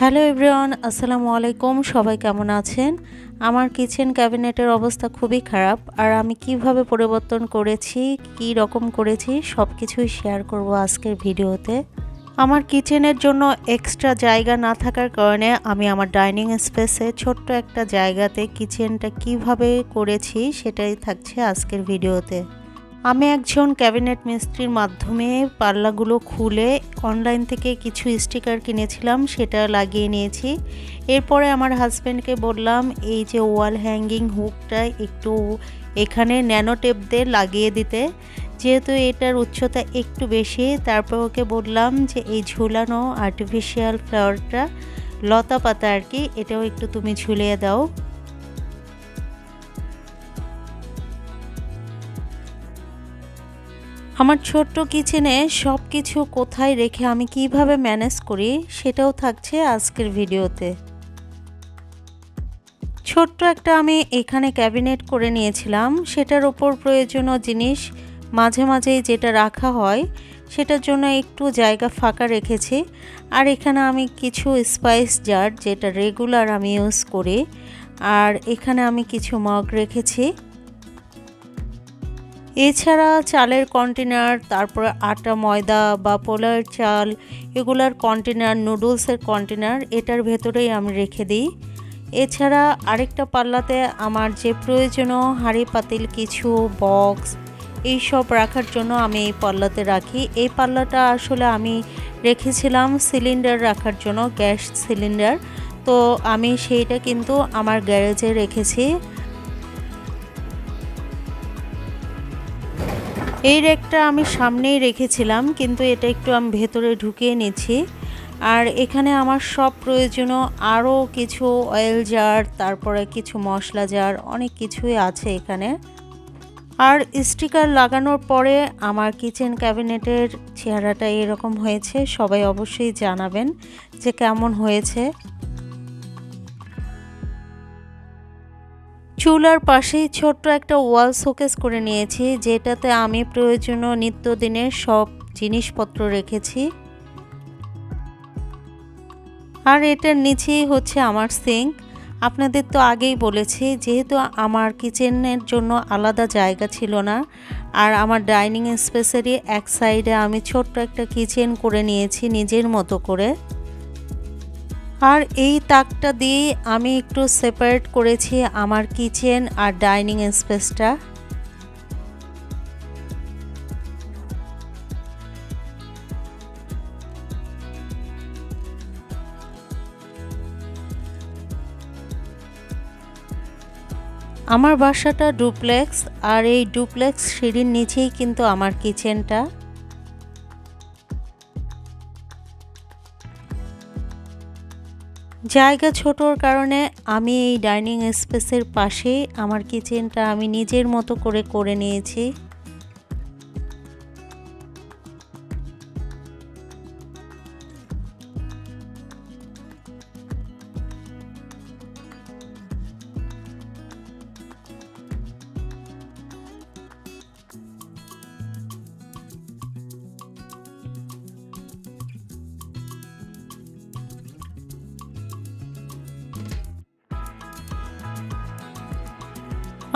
Hello everyone, আসসালামু আলাইকুম। সবাই কেমন আছেন? আমার কিচেন ক্যাবিনেটের অবস্থা খুবই খারাপ। আর আমি কীভাবে পরিবর্তন করেছি, কি রকম করেছি সব কিছুই শেয়ার করব আজকের ভিডিওতে। আমার কিচেনের জন্য এক্সট্রা জায়গা না থাকার কারণে আমি আমার ডাইনিং স্পেসে ছোট্ট একটা জায়গাতে কিচেনটা কীভাবে করেছি সেটাই থাকছে আজকের ভিডিওতে। আমি একজন ক্যাবিনেট মিস্ত্রির মাধ্যমে পাল্লাগুলো খুলে অনলাইন থেকে কিছু স্টিকার কিনেছিলাম, সেটা লাগিয়ে নিয়েছি। এরপরে আমার হাজব্যান্ডকে বললাম, এই যে ওয়াল হ্যাঙ্গিং হুকটা একটু এখানে ন্যানো টেপ দিয়ে লাগিয়ে দিতে। যেহেতু এটার উচ্চতা একটু বেশি, তারপর ওকে বললাম যে এই ঝুলানো আর্টিফিশিয়াল ফ্লাওয়ারটা লতা পাতা আর কি, এটাও একটু তুমি ঝুলিয়ে দাও। আমার ছোট্ট কিচেনে সব কিছু কোথায় রেখে আমি কীভাবে ম্যানেজ করি সেটাও থাকছে আজকের ভিডিওতে। ছোট্ট একটা আমি এখানে ক্যাবিনেট করে নিয়েছিলাম। সেটার ওপর প্রয়োজনীয় জিনিস মাঝে মাঝেই যেটা রাখা হয়, সেটার জন্য একটু জায়গা ফাঁকা রেখেছি। আর এখানে আমি কিছু স্পাইস জার যেটা রেগুলার আমি ইউজ করি। আর এখানে আমি কিছু মগ রেখেছি। এছাড়া চালের কন্টেনার তারপরে আটা, ময়দা বা পোলার চাল, এগুলার কন্টেনার নুডলসের কন্টেনার এটার ভেতরেই আমি রেখে দিই। এছাড়া আরেকটা পাল্লাতে আমার যে প্রয়োজনীয় হাঁড়ি, পাতিল, কিছু বক্স এই সব রাখার জন্য আমি এই পাল্লাতে রাখি। এই পাল্লাটা আসলে আমি রেখেছিলাম সিলিন্ডার রাখার জন্য, গ্যাস সিলিন্ডার তো আমি সেইটা কিন্তু আমার গ্যারেজে রেখেছি। এই রেকটা আমি সামনেই রেখেছিলাম, কিন্তু এটা একটু আমি ভেতরে ঢুকিয়ে নিচ্ছি। আর এখানে আমার সব প্রয়োজনীয় আরও কিছু অয়েল জার তারপরে কিছু মশলা জার অনেক কিছুই আছে এখানে। আর স্টিকার লাগানোর পরে আমার কিচেন ক্যাবিনেটের চেহারাটা এরকম হয়েছে, সবাই অবশ্যই জানাবেন যে কেমন হয়েছে। চুলার পাশেই ছোট্ট একটা ওয়াল শোকেস করে নিয়েছি, যেটাতে আমি প্রয়োজনীয় নিত্যদিনের সব জিনিসপত্র রেখেছি। আর এটার নিচেই হচ্ছে আমার সিঙ্ক। আপনাদের তো আগেই বলেছি, যেহেতু আমার কিচেনের জন্য আলাদা জায়গা ছিল না, আর আমার ডাইনিং স্পেসেরই এক সাইডে আমি ছোট্ট একটা কিচেন করে নিয়েছি নিজের মতো করে। আর এই তাকটা দিয়ে আমি একটু সেপারেট করেছি আমার কিচেন আর ডাইনিং স্পেসটা আমার বাসাটা ডুপ্লেক্স আর এই ডুপ্লেক্স সিঁড়ির নিচেই কিন্তু আমার কিচেনটা জায়গা ছোটোর কারণে আমি এই ডাইনিং স্পেসের পাশেই আমার কিচেনটা আমি নিজের মতো করে করে নিয়েছি।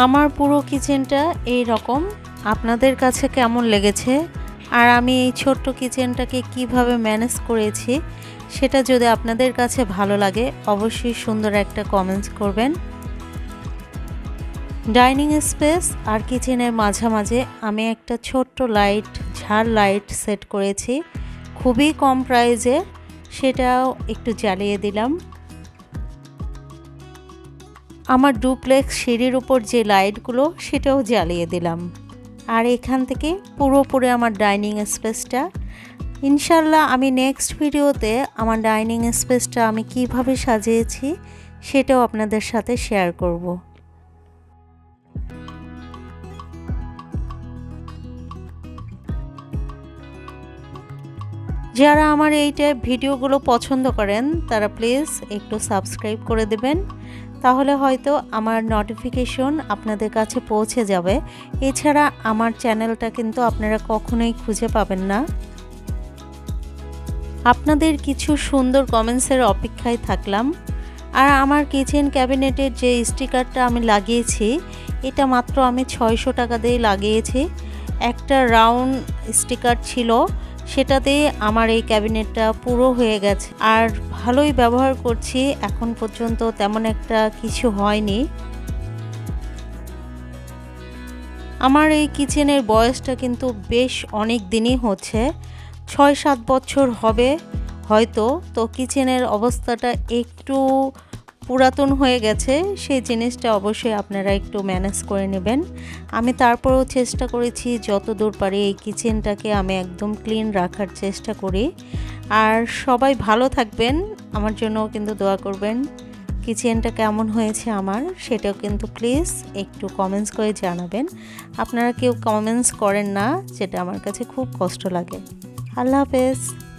আমার পুরো কিচেনটা এই রকম আপনাদের কাছে কেমন লেগেছে? আর আমি এই ছোট্ট কিচেনটাকে কীভাবে ম্যানেজ করেছি, সেটা যদি আপনাদের কাছে ভালো লাগে, অবশ্যই সুন্দর একটা কমেন্টস করবেন। ডাইনিং স্পেস আর কিচেনের মাঝামাঝে আমি একটা ছোট্ট লাইট, ঝাড় লাইট সেট করেছি। খুবই কম প্রাইজে সেটাও একটু জ্বালিয়ে দিলাম। আমার ডুপ্লেক্স সিঁড়ির উপর যে লাইটগুলো, সেটাও জ্বালিয়ে দিলাম। আর এখান থেকে পুরোপুরি আমার ডাইনিং স্পেসটা। ইনশাল্লাহ আমি নেক্সট ভিডিওতে আমার ডাইনিং স্পেসটা আমি কীভাবে সাজিয়েছি, সেটাও আপনাদের সাথে শেয়ার করব। যারা আমার এই টাইপ ভিডিওগুলো পছন্দ করেন, তারা প্লিজ একটু সাবস্ক্রাইব করে দেবেন। তাহলে হয়তো আমার নোটিফিকেশন আপনাদের কাছে পৌঁছে যাবে। এছাড়া আমার চ্যানেলটা কিন্তু আপনারা কখনোই খুঁজে পাবেন না। আপনাদের কিছু সুন্দর কমেন্টসের অপেক্ষায় থাকলাম। আর আমার কিচেন ক্যাবিনেটের যে স্টিকারটা আমি লাগিয়েছি, এটা মাত্র আমি ছয়শো টাকা দিয়ে লাগিয়েছি। একটা রাউন্ড স্টিকার ছিল। সেটাতে আমার এই ক্যাবিনেটটা পুরো হয়ে গেছে। আর ভালোই ব্যবহার করছি, এখন পর্যন্ত তেমন একটা কিছু হয়নি। আমার এই কিচেনের বয়সটা কিন্তু বেশ অনেক দিনই হচ্ছে, ছয় সাত বছর হবে হয়তো, তো কিচেনের অবস্থাটা একটু পুরাতন হয়ে গেছে, সেই জিনিসটা অবশ্যই আপনারা একটু ম্যানেজ করে নেবেন। আমি তারপরেও চেষ্টা করেছি যত দূর পারি এই কিচেনটাকে আমি একদম ক্লিন রাখার চেষ্টা করি। আর সবাই ভালো থাকবেন, আমার জন্য কিন্তু দোয়া করবেন। কিচেনটা কেমন হয়েছে আমার, সেটাও কিন্তু প্লিজ একটু কমেন্টস করে জানাবেন। আপনারা কেউ কমেন্টস করেন না, যেটা আমার কাছে খুব কষ্ট লাগে। আল্লাহ হাফেজ।